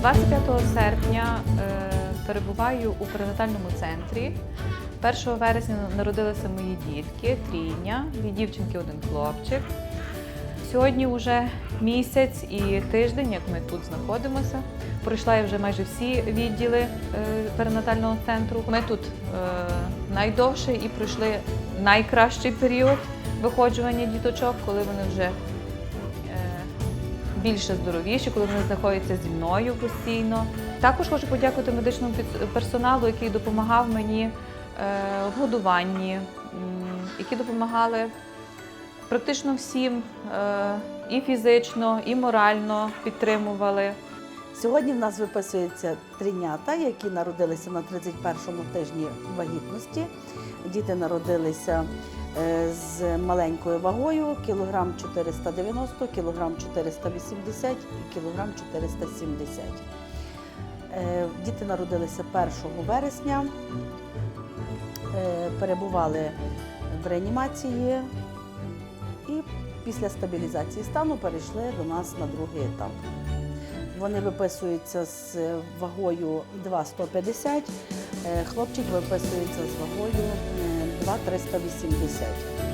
25 серпня е, перебуваю у перинатальному центрі. 1 вересня народилися мої дітки, трійня, дві дівчинки, один хлопчик. Сьогодні вже місяць і тиждень, як ми тут знаходимося. Пройшла я вже майже всі відділи е, перинатального центру. Ми тут е, найдовше і пройшли найкращий період виходжування діточок, коли вони вже більше здоровіші, коли вони знаходяться зі мною постійно. Також хочу подякувати медичному персоналу, який допомагав мені е, в годуванні, які допомагали практично всім е, і фізично, і морально підтримували. Сьогодні в нас виписуються тринята, які народилися на 31-му тижні вагітності. Діти народилися е, з маленькою вагою кілограм 490, кілограм 480 і кілограм 470. Е, Діти народилися 1 вересня, е, перебували в реанімації і після стабілізації стану перейшли до нас на другий етап. Вони виписуються з вагою 2,150, е, хлопчик виписується з вагою е, 2,380.